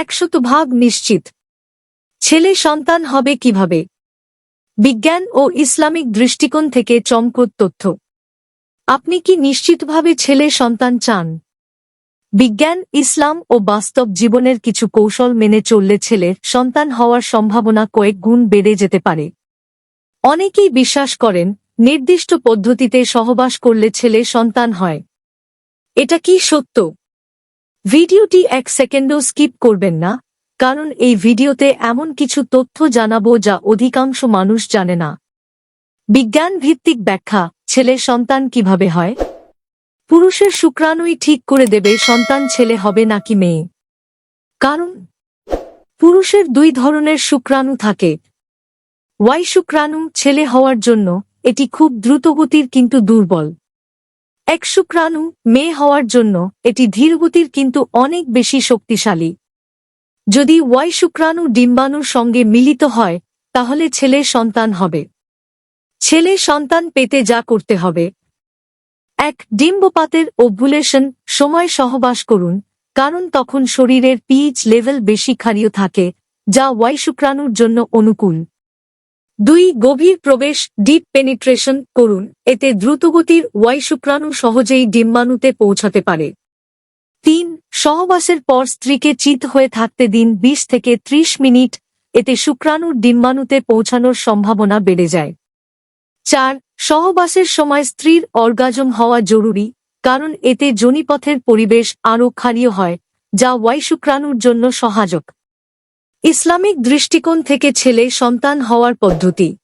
একশতভাগ নিশ্চিত। ছেলে সন্তান হবে কীভাবে? বিজ্ঞান ও ইসলামিক দৃষ্টিকোণ থেকে চমকত তথ্য। আপনি কি নিশ্চিতভাবে ছেলে সন্তান চান? বিজ্ঞান, ইসলাম ও বাস্তব জীবনের কিছু কৌশল মেনে চললে ছেলে সন্তান হওয়ার সম্ভাবনা কয়েক গুণ বেড়ে যেতে পারে। অনেকেই বিশ্বাস করেন, নির্দিষ্ট পদ্ধতিতে সহবাস করলে ছেলে সন্তান হয়। এটা কি সত্য? ভিডিওটি এক সেকেন্ডও স্কিপ করবেন না, কারণ এই ভিডিওতে এমন কিছু তথ্য জানাব যা অধিকাংশ মানুষ জানে না। বিজ্ঞান ভিত্তিক ব্যাখ্যা, ছেলে সন্তান কীভাবে হয়? পুরুষের শুক্রাণুই ঠিক করে দেবে সন্তান ছেলে হবে নাকি মেয়ে। কারণ, পুরুষের দুই ধরনের শুক্রাণু থাকে। ওয়াই শুক্রাণু ছেলে হওয়ার জন্য এটি খুব দ্রুতগতির কিন্তু দুর্বল। এক শুক্রাণু মেয়ে হওয়ার জন্য এটি ধীরগতির কিন্তু অনেক বেশি শক্তিশালী। যদি ওয়াই শুক্রাণু ডিম্বাণুর সঙ্গে মিলিত হয়, তাহলে ছেলে সন্তান হবে। ছেলে সন্তান পেতে যা করতে হবে। এক, ডিম্বপাতের ওভুলেশন সময় সহবাস করুন, কারণ তখন শরীরের পিএইচ লেভেল বেশি ক্ষারীয় থাকে, যা ওয়াই শুক্রাণুর জন্য অনুকূল। দুই গভীর প্রবেশ ডিপ পেনিট্রেশন করুন। এতে দ্রুতগতির ওয়াই শুক্রাণু সহজেই ডিম্বাণুতে পৌঁছাতে পারে। তিন, সহবাসের পর স্ত্রীকে চিত হয়ে থাকতে দিন ২০ থেকে ৩০ মিনিট। এতে শুক্রাণুর ডিম্বাণুতে পৌঁছানোর সম্ভাবনা বেড়ে যায়। চার, সহবাসের সময় স্ত্রীর অর্গাজম হওয়া জরুরি, কারণ এতে জনিপথের পরিবেশ আরও ক্ষারীয় হয়, যা ওয়াই শুক্রাণুর জন্য সহায়ক। ইসলামিক দৃষ্টিকোণ থেকে ছেলে সন্তান হওয়ার পদ্ধতি।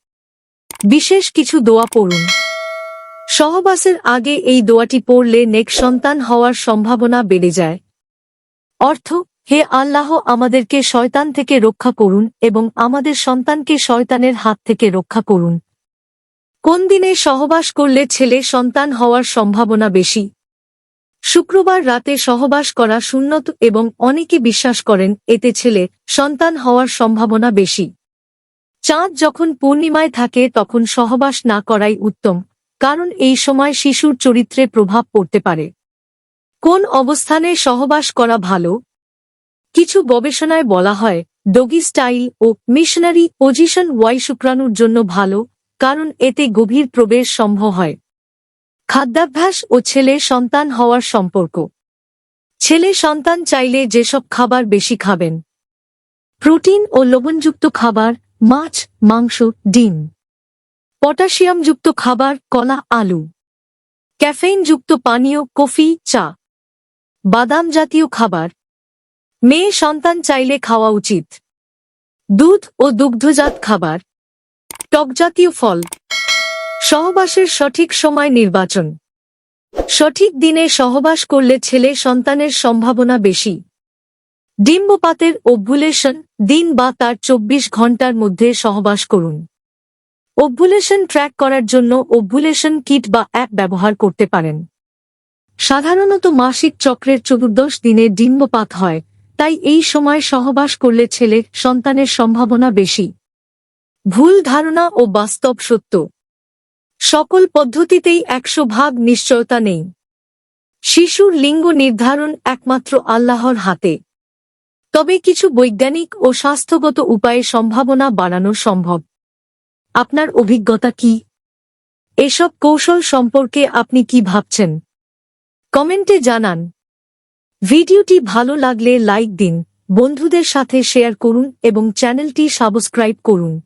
বিশেষ কিছু দোয়া পড়ুন। সহবাসের আগে এই দোয়াটি পড়লে নেক সন্তান হওয়ার সম্ভাবনা বেড়ে যায়। অর্থ, হে আল্লাহ আমাদেরকে শয়তান থেকে রক্ষা করুন এবং আমাদের সন্তানকে শয়তানের হাত থেকে রক্ষা করুন। কোন দিনে সহবাস করলে ছেলে সন্তান হওয়ার সম্ভাবনা বেশি? শুক্রবার রাতে সহবাস করা সুন্নত এবং অনেকে বিশ্বাস করেন, এতে ছেলে সন্তান হওয়ার সম্ভাবনা বেশি। চাঁদ যখন পূর্ণিমায় থাকে তখন সহবাস না করাই উত্তম, কারণ এই সময় শিশুর চরিত্রে প্রভাব পড়তে পারে। কোন অবস্থানে সহবাস করা ভালো? কিছু গবেষণায় বলা হয়, ডগি স্টাইল ও মিশনারি পজিশন ওয়াই শুক্রাণুর জন্য ভালো, কারণ এতে গভীর প্রবেশ সম্ভব হয়। খাদ্যাভ্যাস ও ছেলে সন্তান হওয়ার সম্পর্ক। ছেলে সন্তান চাইলে যেসব খাবার বেশি খাবেন। প্রোটিন ও লবণযুক্ত খাবার, মাছ, মাংস, ডিম। পটাশিয়ামযুক্ত খাবার, কলা, আলু। ক্যাফেইনযুক্ত পানীয়, কফি, চা। বাদাম জাতীয় খাবার। মেয়ে সন্তান চাইলে খাওয়া উচিত। দুধ ও দুগ্ধজাত খাবার। টকজাতীয় ফল। সহবাসের সঠিক সময় নির্বাচন। সঠিক দিনে সহবাস করলে ছেলে সন্তানের সম্ভাবনা বেশি। ডিম্বপাতের ওভুলেশন দিন বা তার চব্বিশ ঘণ্টার মধ্যে সহবাস করুন। ওভুলেশন ট্র্যাক করার জন্য ওভুলেশন কিট বা অ্যাপ ব্যবহার করতে পারেন। সাধারণত মাসিক চক্রের চতুর্দশ দিনে ডিম্বপাত হয়, তাই এই সময় সহবাস করলে ছেলে সন্তানের সম্ভাবনা বেশি। ভুল ধারণা ও বাস্তব সত্য। সকল পদ্ধতিতেই একশো ভাগ নিশ্চয়তা নেই। শিশুর লিঙ্গ নির্ধারণ একমাত্র আল্লাহর হাতে। তবে কিছু বৈজ্ঞানিক ও স্বাস্থ্যগত উপায়ে সম্ভাবনা বাড়ানো সম্ভব। আপনার অভিজ্ঞতা কি? এসব কৌশল সম্পর্কে আপনি কি ভাবছেন? কমেন্টে জানান। ভিডিওটি ভালো লাগলে লাইক দিন, বন্ধুদের সাথে শেয়ার করুন এবং চ্যানেলটি সাবস্ক্রাইব করুন।